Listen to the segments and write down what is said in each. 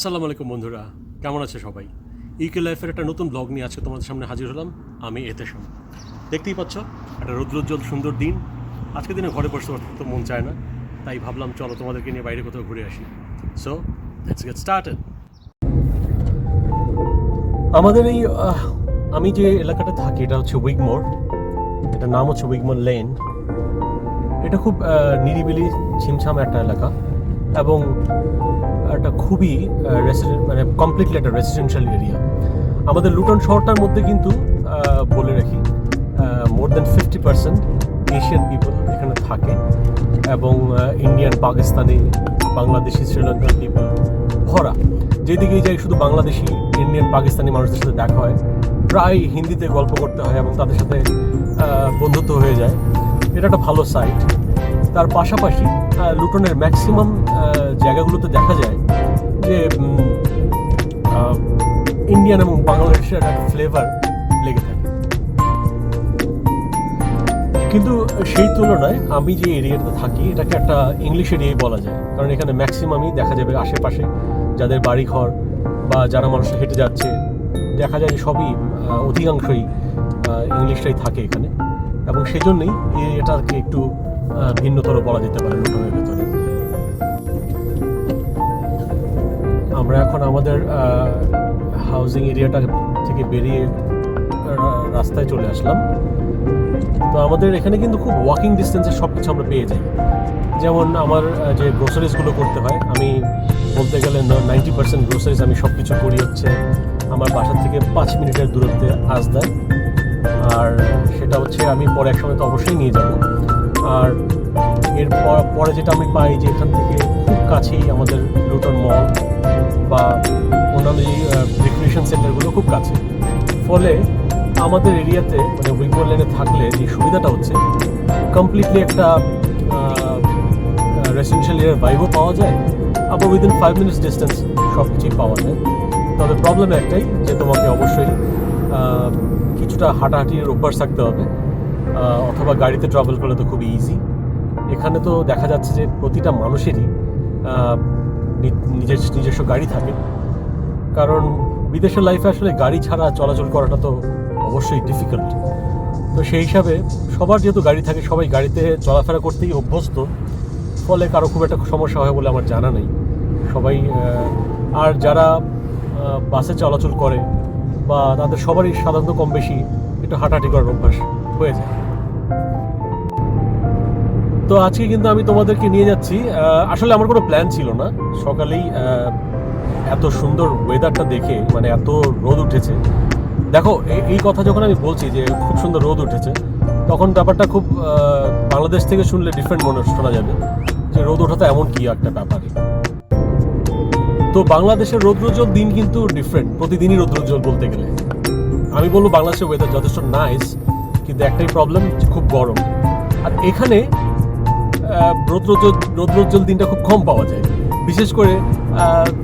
আসসালামু আলাইকুম বন্ধুরা, কেমন আছে সবাই? ইকে লাইফের একটা নতুন ব্লগ নিয়ে আজকে তোমাদের সামনে হাজির হলাম। আমি এতে এতেশাম দেখতেই পাচ্ছ, একটা রৌদ্রোজ্জ্বল সুন্দর দিন। আজকে দিনে ঘরে বসে তো মন চায় না, তাই ভাবলাম চলো তোমাদেরকে নিয়ে বাইরে কোথাও ঘুরে আসি। সো লেটস গেট স্টার্টেড আমাদের এই আমি যে এলাকাটা থাকি, এটা হচ্ছে উইগমোর এটার নাম হচ্ছে উইগমোর লেন এটা খুব নিরিবিলি ছিমছাম একটা এলাকা। এবং একটা খুবই রেসিডেন্ট মানে কমপ্লিটলি একটা রেসিডেন্সিয়াল এরিয়া আমাদের লুটন শহরটার মধ্যে কিন্তু বলে রাখি more than fifty percent Asian people এখানে থাকে এবং ইন্ডিয়ান পাকিস্তানি বাংলাদেশি শ্রীলঙ্কান পিপল ভরা। যেদিকেই যাই শুধু বাংলাদেশি ইন্ডিয়ান পাকিস্তানি মানুষদের সাথে দেখা হয়, প্রায় হিন্দিতে গল্প করতে হয় এবং তাদের সাথে বন্ধুত্ব হয়ে যায়। এটা একটা ভালো সাইট তার পাশাপাশি লুটনের ম্যাক্সিমাম জায়গাগুলোতে দেখা যায় যে ইন্ডিয়ান এবং বাংলাদেশের একটা ফ্লেভার লেগে থাকে। কিন্তু সেই তুলনায় আমি যে এরিয়াতে থাকি, এটাকে একটা ইংলিশ এরিয়াই বলা যায়। কারণ এখানে ম্যাক্সিমামই দেখা যাবে আশেপাশে, যাদের বাড়ি ঘর বা যারা মানুষ হেঁটে যাচ্ছে, দেখা যায় সবই অধিকাংশই ইংলিশটাই থাকে এখানে। এবং সেই জন্যই এটাকে একটু ভিন্নতর বলা যেতে পারে লুটনের ভেতরে। আমরা এখন আমাদের হাউজিং এরিয়াটা থেকে বেরিয়ে রাস্তায় চলে আসলাম। তো আমাদের এখানে কিন্তু খুব ওয়াকিং ডিস্টেন্সে সব কিছু আমরা পেয়ে যাই। যেমন আমার যে গ্রোসারিজগুলো করতে হয়, আমি বলতে গেলে নাইনটি পার্সেন্ট গ্রোসারিজ আমি সব কিছু করি হচ্ছে আমার বাসা থেকে পাঁচ মিনিটের দূরত্বে আসদায় আর সেটা হচ্ছে আমি পরে এক সময় তো অবশ্যই নিয়ে যাব। আর এর পরে যেটা আমি পাই যে এখান থেকে খুব কাছেই আমাদের লুটন মল বা অন্যান্য যে রিক্রিয়েশন সেন্টারগুলো খুব কাছে। ফলে আমাদের এরিয়াতে মানে উইকোর লেনে থাকলে যে সুবিধাটা হচ্ছে কমপ্লিটলি একটা রেসিডেন্সিয়াল এরিয়ার ভাইবও পাওয়া যায়, আবার উইদিন ফাইভ মিনিটস ডিস্টেন্স সব কিছুই পাওয়া যায়। তবে প্রবলেম একটাই যে তোমাকে অবশ্যই কিছুটা হাঁটাহাঁটির অভ্যাস থাকতে হবে। অথবা গাড়িতে ট্রাভেল করলে তো খুবই ইজি এখানে তো দেখা যাচ্ছে যে প্রতিটা মানুষেরই নিজের, নিজস্ব গাড়ি থাকে। কারণ বিদেশের লাইফে আসলে গাড়ি ছাড়া চলাচল করাটা তো অবশ্যই ডিফিকাল্ট তো সেই হিসাবে সবার যেহেতু গাড়ি থাকে, সবাই গাড়িতে চলাফেরা করতেই অভ্যস্ত। ফলে কারও খুব একটা সমস্যা হয় বলে আমার জানা নেই। সবাই আর যারা বাসে চলাচল করে বা তাদের সবারই সাধারণত কম বেশি একটু হাঁটাহাঁটি করার অভ্যাস। হয়ে যায় তো আজকে কিন্তু আমি তোমাদেরকে নিয়ে যাচ্ছি আসলে আমার কোনো প্ল্যান ছিল না। সকালেই এত সুন্দর ওয়েদারটা দেখে মানে এত রোদ উঠেছে। দেখো এই- কথা যখন আমি বলছি যে খুব সুন্দর রোদ উঠেছে, তখন ব্যাপারটা খুব বাংলাদেশ থেকে শুনলে ডিফারেন্ট মনে শোনা যাবে যে রোদ ওঠা তো এমন কি একটা ব্যাপার। তো বাংলাদেশের রৌদ্রোজ্জ্বল দিন কিন্তু ডিফারেন্ট প্রতিদিনই রৌদ্রোজ্জ্বল বলতে গেলে। আমি বলব বাংলাদেশের ওয়েদার যথেষ্ট নাইস কিন্তু একটাই প্রবলেম খুব গরম। আর এখানে রৌদ্রোজ্জ্বল রৌদ্রোজ্জ্বল দিনটা খুব কম পাওয়া যায়। বিশেষ করে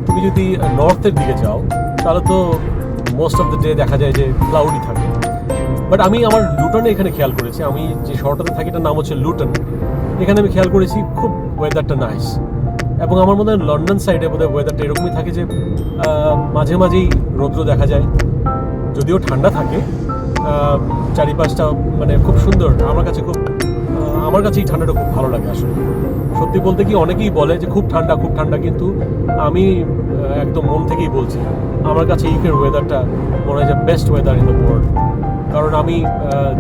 তুমি যদি নর্থের দিকে যাও, তাহলে তো মোস্ট অফ দ্য ডে দেখা যায় যে ক্লাউডি থাকে। বাট আমি আমার লুটনে এখানে খেয়াল করেছি। আমি যে শহরটাতে থাকি, এটার নাম হচ্ছে লুটন এখানে আমি খেয়াল করেছি, খুব ওয়েদারটা নাইস এবং আমার মনে হয় লন্ডন সাইডে বোধহয় ওয়েদারটা এরকমই থাকে যে মাঝে মাঝেই রৌদ্র দেখা যায়। যদিও ঠান্ডা থাকে চারিপাশটা মানে খুব সুন্দর। আমার কাছে খুব আমার কাছে এই ঠান্ডাটা খুব ভালো লাগে আসলে। সত্যি বলতে কি অনেকেই বলে যে খুব ঠান্ডা খুব ঠান্ডা, কিন্তু আমি একদম মন থেকেই বলছি, আমার কাছে ইউকের ওয়েদারটা মনে হয় যে best weather in the world কারণ আমি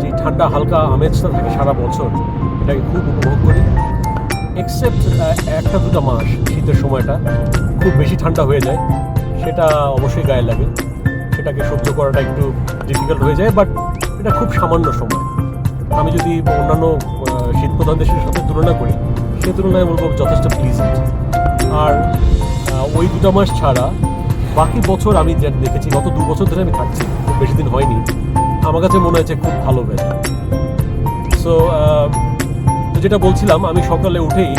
যে ঠান্ডা হালকা আমেজটা থাকে সারা বছর, এটাকে খুব উপভোগ করি। এক্সেপ্ট একটা দুটো মাস শীতের সময়টা, খুব বেশি ঠান্ডা হয়ে যায়, সেটা অবশ্যই গায়ে লাগে। সেটাকে সহ্য করাটা একটু ডিফিকাল্ট হয়ে যায় বাট এটা খুব সামান্য সময়। আমি যদি অন্যান্য আহ, শীতপ্রধান দেশের সাথে তুলনা করি সে তুলনায় বলব যথেষ্ট প্লিজেন্ট আর ওই দুটো মাস ছাড়া বাকি বছর আমি যা দেখেছি গত দু বছর ধরে আমি থাকছি খুব বেশি দিন হয়নি আমার কাছে মনে হয়েছে খুব ভালো ওয়েদার সো যেটা বলছিলাম আমি সকালে উঠেই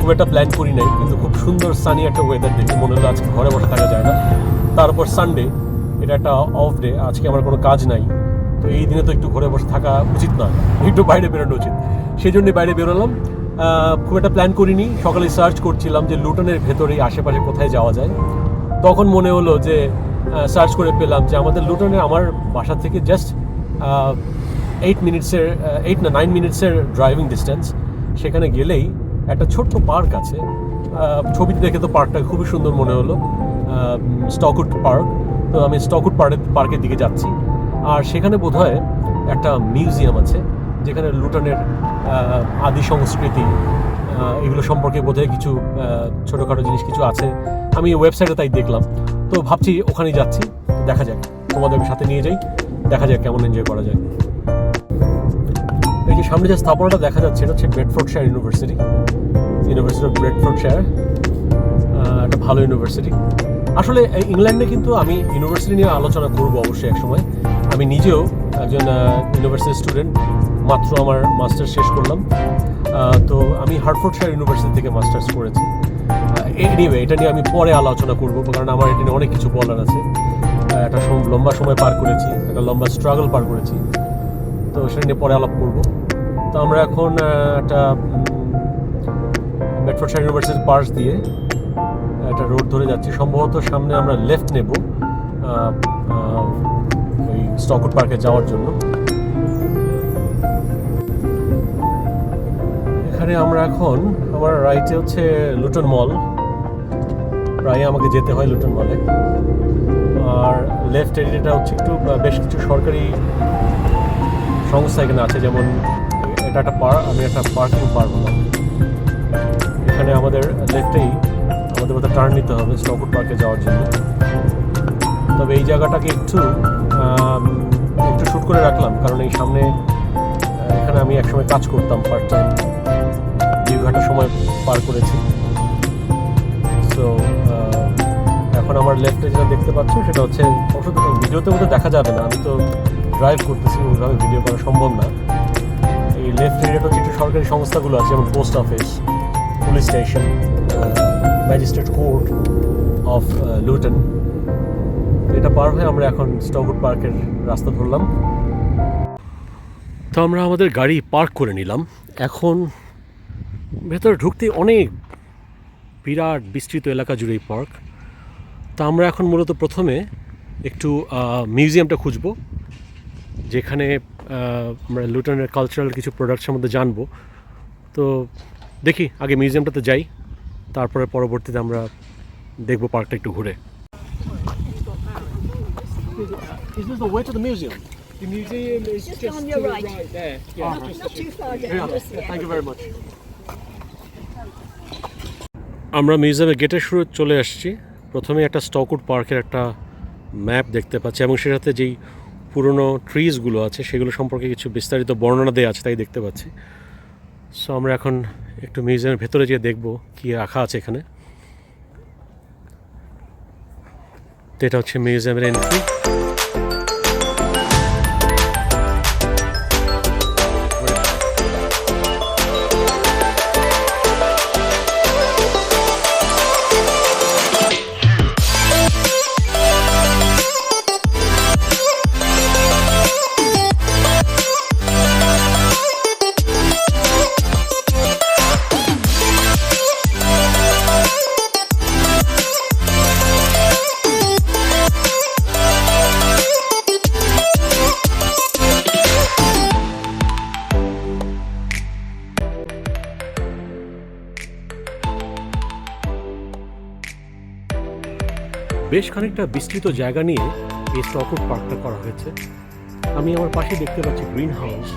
খুব একটা প্ল্যান করি নাই কিন্তু খুব সুন্দর সানি একটা ওয়েদার দেখে মনে হলো আজকে ঘরে বসে থাকা যায় না। তারপর সানডে এটা একটা অফ ডে আজকে আমার কোনো কাজ নাই। তো এই দিনে তো একটু ঘরে বসে থাকা উচিত নয়, একটু বাইরে বেরোনো উচিত। সেই জন্যই বাইরে বেরোলাম। খুব একটা প্ল্যান করিনি। সকালে সার্চ করছিলাম যে লুটনের ভেতরেই আশেপাশে কোথায় যাওয়া যায়। তখন মনে হলো যে সার্চ করে পেলাম যে আমাদের লুটনে আমার বাসা থেকে জাস্ট এইট মিনিটসের এইট না নাইন মিনিটসের ড্রাইভিং ডিস্টেন্স সেখানে গেলেই একটা ছোট্ট পার্ক আছে। ছবিতে দেখে তো পার্কটা খুবই সুন্দর মনে হলো। স্টকউড পার্ক তো আমি স্টকউড পার্কের পার্কের দিকে যাচ্ছি। আর সেখানে বোধহয় একটা মিউজিয়াম আছে, যেখানে লুটনের আদি সংস্কৃতি এগুলো সম্পর্কে বোধহয় কিছু ছোটোখাটো জিনিস কিছু আছে। আমি ওয়েবসাইটে তাই দেখলাম। তো ভাবছি ওখানেই যাচ্ছি, দেখা যাক। তোমাদের সাথে নিয়ে যাই, দেখা যাক কেমন এনজয় করা যায়। এই যে সামনে যে স্থাপনাটা দেখা যাচ্ছে, এটা হচ্ছে Bedfordshire university. University of Bedfordshire একটা ভালো ইউনিভার্সিটি। আসলে ইংল্যান্ডে কিন্তু আমি ইউনিভার্সিটি নিয়ে আলোচনা করব অবশ্যই একসময়। আমি নিজেও একজন ইউনিভার্সিটি স্টুডেন্ট মাত্র আমার মাস্টার্স শেষ করলাম। তো আমি হার্টফোর্ডশায়ার ইউনিভার্সিটি থেকে মাস্টার্স করেছি। এনিওয়ে এটা নিয়ে আমি পরে আলোচনা করব, কারণ আমার এটা নিয়ে অনেক কিছু বলার আছে। একটা লম্বা সময় পার করেছি, একটা লম্বা স্ট্রাগল পার করেছি। তো সেটা নিয়ে পরে আলাপ করব। তো আমরা এখন একটা মেট্রোশায়ার ইউনিভার্সিটির পার্স দিয়ে একটা রোড ধরে যাচ্ছি। সম্ভবত সামনে আমরা লেফট নেব ওই স্টকউড পার্কে যাওয়ার জন্য। এখানে আমরা এখন, আমার রাইটে হচ্ছে লুটন মল প্রায় আমাকে যেতে হয় লুটন মলে আর লেফট এরিয়াটা হচ্ছে একটু বেশ কিছু সরকারি সংস্থা এখানে আছে, যেমন এটা একটা পার আমি একটা পার্কিং পার বললাম এখানে আমাদের লেফটেই আমাদের মধ্যে টার্ন নিতে হবে স্টকউড পার্কে যাওয়ার জন্য। তবে এই জায়গাটাকে একটু একটু শ্যুট করে রাখলাম, কারণ এই সামনে এখানে আমি একসময় কাজ করতাম পার্ট টাইম দুই ঘণ্টা সময় পার করেছি। সো এখন আমার লেফটে যেটা দেখতে পাচ্ছ, সেটা হচ্ছে, অবশ্য ভিডিওতে মধ্যে দেখা যাবে না, আমি তো ড্রাইভ করতেছি ওইভাবে ভিডিও করা সম্ভব না। এই লেফট এরিয়াটা হচ্ছে একটু সরকারি সংস্থাগুলো আছে, যেমন post office police station magistrate court of Luton এটা পার হয়ে আমরা এখন স্টকউড পার্কের রাস্তা ধরলাম। তো আমরা আমাদের গাড়ি পার্ক করে নিলাম। এখন ভেতরে ঢুকতে অনেক বিরাট বিস্তৃত এলাকা জুড়ে এই পার্ক। তা আমরা এখন মূলত প্রথমে একটু মিউজিয়ামটা খুঁজব, যেখানে আমরা লুটনের কালচারাল কিছু প্রোডাক্টস সম্বন্ধে জানব। তো দেখি, আগে মিউজিয়ামটাতে যাই। তারপরে পরবর্তীতে আমরা দেখব পার্কটা একটু ঘুরে Is this the way to the museum? The museum is Just just, on your right. right there. Yeah, Not, just not too far down. Yeah, just, yeah. thank you very much. আমরা মিউজিয়ামের গেটের শুরু চলে আসছি প্রথমে একটা স্টকউড পার্কের একটা ম্যাপ দেখতে পাচ্ছি এবং সেটাতে সাথে যেই পুরনো ট্রিজগুলো আছে সেগুলো সম্পর্কে কিছু বিস্তারিত বর্ণনা দেওয়া আছে তাই দেখতে পাচ্ছি সো আমরা এখন একটু মিউজিয়ামের ভেতরে গিয়ে দেখব কি রাখা আছে এখানে। তো এটা হচ্ছে মিউজিয়ামের এন্ট্রি বেশ খানিকটা বিস্তৃত জায়গা নিয়ে এই স্টকউড পার্কটা করা হয়েছে। আমি আমার পাশে দেখতে পাচ্ছি গ্রিন হাউস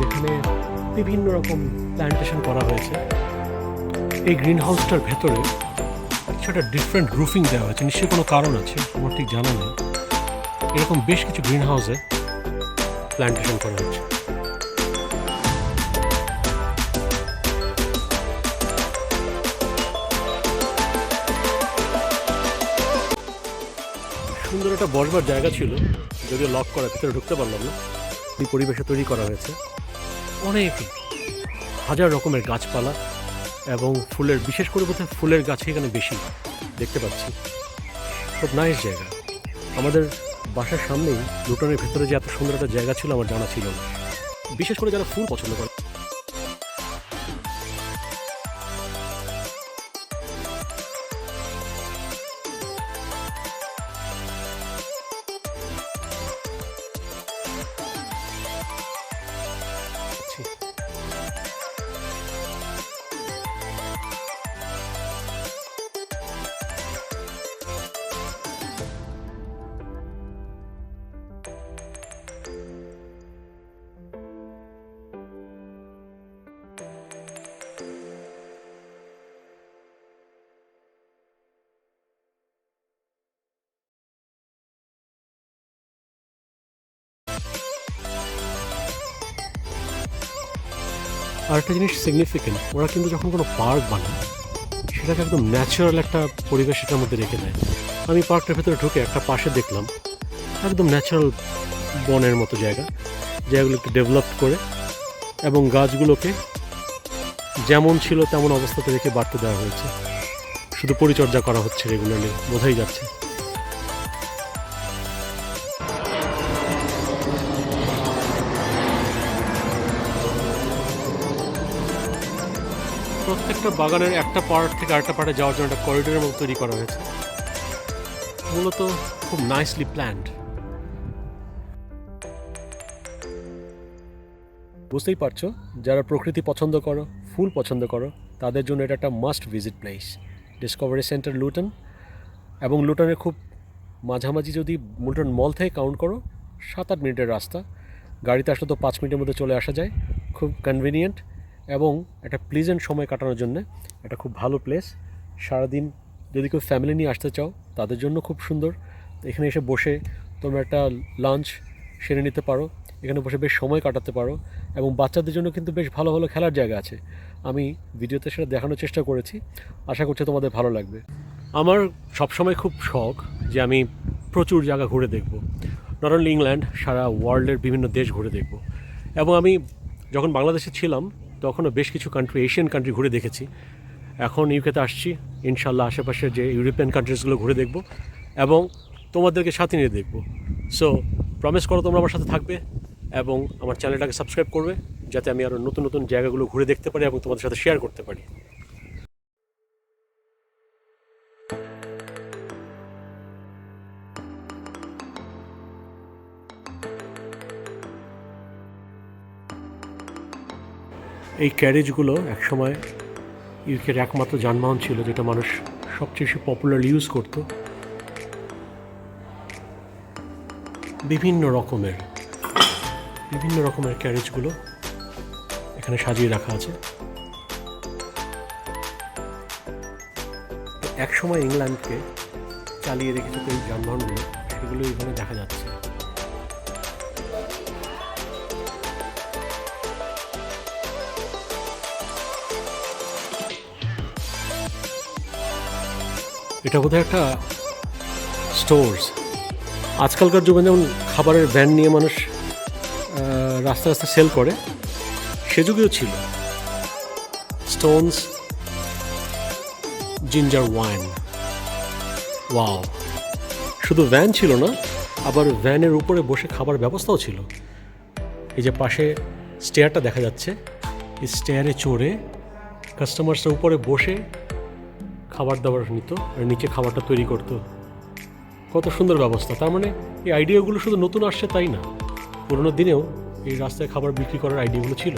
যেখানে বিভিন্ন রকম প্ল্যান্টেশন করা হয়েছে। এই গ্রিন হাউসটার ভেতরে কিছু একটা ডিফারেন্ট রুফিং দেওয়া হয়েছে, নিশ্চয়ই কোনো কারণ আছে, আমার ঠিক জানা নেই। এরকম বেশ কিছু গ্রিন হাউসে প্ল্যান্টেশন করা হয়েছে। সুন্দর একটা বসবার জায়গা ছিল যদিও লক করা ভিতরে ঢুকতে পারলাম না। এই পরিবেশে তৈরি করা হয়েছে। অনেক হাজার রকমের গাছপালা এবং ফুলের বিশেষ করে বোধহয় ফুলের গাছ এখানে বেশি দেখতে পাচ্ছি। খুব নাইস জায়গা। আমাদের বাসার সামনেই লুটনের ভেতরে যে এত সুন্দর একটা জায়গা ছিল আমার জানা ছিল না। বিশেষ করে যারা ফুল পছন্দ করে আর একটা জিনিস সিগনিফিকেন্ট ওরা কিন্তু যখন কোনো পার্ক বানায়, সেটাকে একদম ন্যাচারাল একটা পরিবেশ সেটার মধ্যে রেখে দেয়। আমি পার্কটার ভেতরে ঢুকে একটা পাশে দেখলাম, একদম ন্যাচারাল বনের মতো জায়গা জায়গাগুলো একটু ডেভেলপ করে এবং গাছগুলোকে যেমন ছিল তেমন অবস্থাতে রেখে বাড়তে দেওয়া হয়েছে। শুধু পরিচর্যা করা হচ্ছে রেগুলারলি বোঝাই যাচ্ছে। প্রত্যেকটা বাগানের একটা পার্ট থেকে আরেকটা পার্টে যাওয়ার জন্য একটা করিডোরের মতো তৈরি করা হয়েছে। মূলত খুব নাইসলি প্ল্যান্ড বুঝতেই পারছ, যারা প্রকৃতি পছন্দ করো, ফুল পছন্দ করো, তাদের জন্য এটা একটা must visit place discovery centre Luton এবং লুটনের খুব মাঝামাঝি যদি লুটন মল থেকে কাউন্ট করো, সাত আট মিনিটের রাস্তা। গাড়িতে আসলে তো পাঁচ মিনিটের মধ্যে চলে আসা যায়। খুব কনভিনিয়েন্ট এবং একটা প্লিজেন্ট সময় কাটানোর জন্য একটা খুব ভালো প্লেস সারাদিন যদি কেউ ফ্যামিলি নিয়ে আসতে চাও, তাদের জন্য খুব সুন্দর। এখানে এসে বসে তোমরা একটা লাঞ্চ সেরে নিতে পারো। এখানে বসে বেশ সময় কাটাতে পারো এবং বাচ্চাদের জন্য কিন্তু বেশ ভালো ভালো খেলার জায়গা আছে। আমি ভিডিওতে সেটা দেখানোর চেষ্টা করেছি। আশা করছি তোমাদের ভালো লাগবে। আমার সবসময় খুব শখ যে আমি প্রচুর জায়গা ঘুরে দেখব। নট অনলি ইংল্যান্ড সারা ওয়ার্ল্ডের বিভিন্ন দেশ ঘুরে দেখব। এবং আমি যখন বাংলাদেশে ছিলাম তখনও বেশ কিছু কান্ট্রি এশিয়ান কান্ট্রি ঘুরে দেখেছি। এখন ইউকেতে আসছি, ইনশাল্লাহ আশেপাশের যে ইউরোপিয়ান কান্ট্রিজগুলো ঘুরে দেখব এবং তোমাদেরকে সাথে নিয়ে দেখব। সো প্রমিস করো তোমরা আমার সাথে থাকবে এবং আমার চ্যানেলটাকে সাবস্ক্রাইব করবে, যাতে আমি আরও নতুন নতুন জায়গাগুলো ঘুরে দেখতে পারি এবং তোমাদের সাথে শেয়ার করতে পারি। এই ক্যারেজগুলো একসময় ইউকের একমাত্র যানবাহন ছিল, যেটা মানুষ সবচেয়ে বেশি পপুলার ইউজ করতো। বিভিন্ন রকমের বিভিন্ন রকমের ক্যারেজগুলো এখানে সাজিয়ে রাখা আছে। এক সময় ইংল্যান্ডকে চালিয়ে রেখেছে এই যানবাহনগুলো, সেগুলো এখানে দেখা যাচ্ছে। এটা বোধহয় একটা স্টোর্স। আজকালকার যুগে যেমন খাবারের ভ্যান নিয়ে মানুষ রাস্তা রাস্তা সেল করে, সে যুগেও ছিল। Stones, ginger wine. ওয়াও। শুধু ভ্যান ছিল না, আবার ভ্যানের উপরে বসে খাবার ব্যবস্থাও ছিল। এই যে পাশে স্টেয়ারটা দেখা যাচ্ছে, এই স্টেয়ারে চড়ে কাস্টমার্সরা উপরে বসে খাবার দাবার নিত আর নিচে খাবারটা তৈরি করতো। কত সুন্দর ব্যবস্থা। তার মানে এই আইডিয়াগুলো শুধু নতুন আসছে তাই না? পুরোনো দিনেও এই রাস্তায় খাবার বিক্রি করার আইডিয়াগুলো ছিল।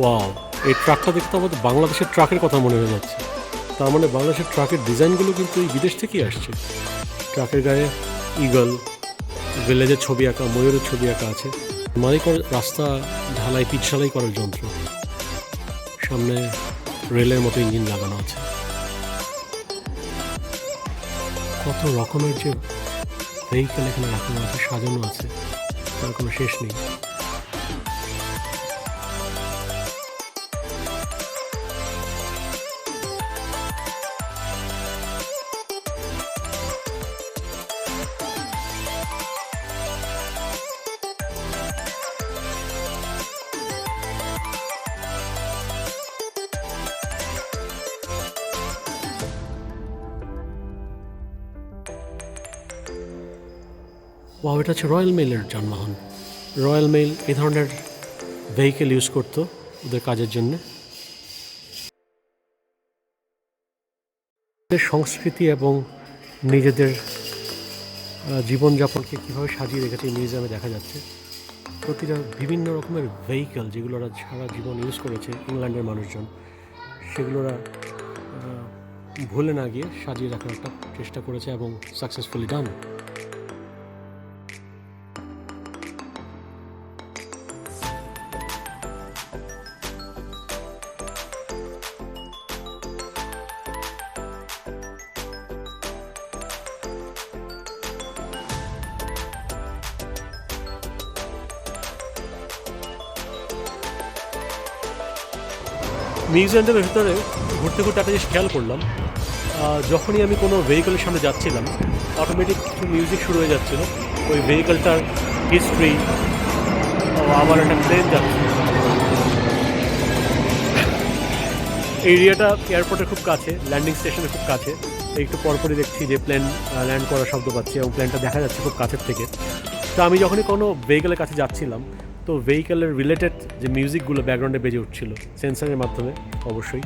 ওয়াও, এই ট্রাকটা দেখতে আমাদের বাংলাদেশের ট্রাকের কথা মনে হয়ে যাচ্ছে। তার মানে বাংলাদেশের ট্রাকের ডিজাইনগুলো কিন্তু এই বিদেশ থেকেই আসছে। ট্রাকের গায়ে ইগল ভিলেজের ছবি আঁকা, ময়ূরের ছবি আঁকা আছে। মালিকর রাস্তা, ঢালাই পিছালাই করার যন্ত্র। সামনে রেলের মতো ইঞ্জিন লাগানো আছে। কত রকমের যে ভেহিকেল এখানে রাখানো আছে, সাজানো আছে, তার কোনো শেষ নেই। এটা হচ্ছে রয়্যাল মেইলের যানবাহন। রয়্যাল মেইল এই ধরনের ভেহিকেল ইউজ করতো ওদের কাজের জন্য। সংস্কৃতি এবং নিজেদের জীবনযাপনকে কীভাবে সাজিয়ে রেখেছে মিউজিয়ামে দেখা যাচ্ছে। প্রতিটা বিভিন্ন রকমের ভেহিকেল যেগুলো ওরা সারা জীবন ইউজ করেছে ইংল্যান্ডের মানুষজন সেগুলোরা ভুলে না গিয়ে সাজিয়ে রাখার একটা চেষ্টা করেছে এবং সাকসেসফুলি ডান মিউজিয়ামটার ভিতরে ঘুরতে ঘুরতে একটা জিনিস খেয়াল করলাম। যখনই আমি কোনো ভেহিকলের সামনে যাচ্ছিলাম অটোমেটিক কিছু মিউজিক শুরু হয়ে যাচ্ছিল। ওই ভেহিকলটার হিস্ট্রি আবার একটা প্লেন যাচ্ছে। এরিয়াটা এয়ারপোর্টের খুব কাছে ল্যান্ডিং স্টেশনের খুব কাছে। একটু পরপরই দেখছি যে প্লেন ল্যান্ড করার শব্দ পাচ্ছি এবং প্লেনটা দেখা যাচ্ছে খুব কাছের থেকে। তো আমি যখনই কোনো ভেহিকেলের কাছে যাচ্ছিলাম তো ভেহিকেলের রিলেটেড যে মিউজিকগুলো ব্যাকগ্রাউন্ডে বেজে উঠছিল সেন্সারের মাধ্যমে, অবশ্যই।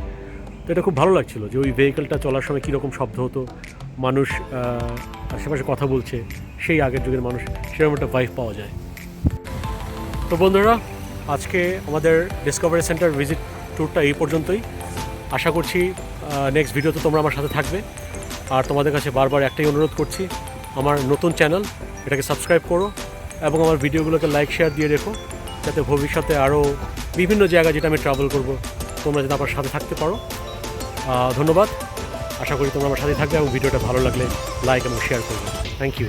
তো এটা খুব ভালো লাগছিল যে ওই ভেহিকেলটা চলার সময় কীরকম শব্দ হতো, মানুষ আশেপাশে কথা বলছে, সেই আগের যুগের মানুষ, সেরকম একটা ভাইভ পাওয়া যায়। তো বন্ধুরা, আজকে আমাদের ডিসকভারি সেন্টার ভিজিট ট্যুরটা এই পর্যন্তই। আশা করছি নেক্সট ভিডিওতে তোমরা আমার সাথে থাকবে। আর তোমাদের কাছে বারবার একটাই অনুরোধ করছি, আমার নতুন চ্যানেল এটাকে সাবস্ক্রাইব করো। এবং আমার ভিডিওগুলোকে লাইক শেয়ার দিয়ে রেখো, যাতে ভবিষ্যতে আরও বিভিন্ন জায়গায় যেটা আমি ট্রাভেল করব, তোমরা যাতে আমার সাথে থাকতে পারো। ধন্যবাদ। আশা করি তোমরা আমার সাথে থাকবে এবং ভিডিওটা ভালো লাগলে লাইক এবং শেয়ার করবে। Thank you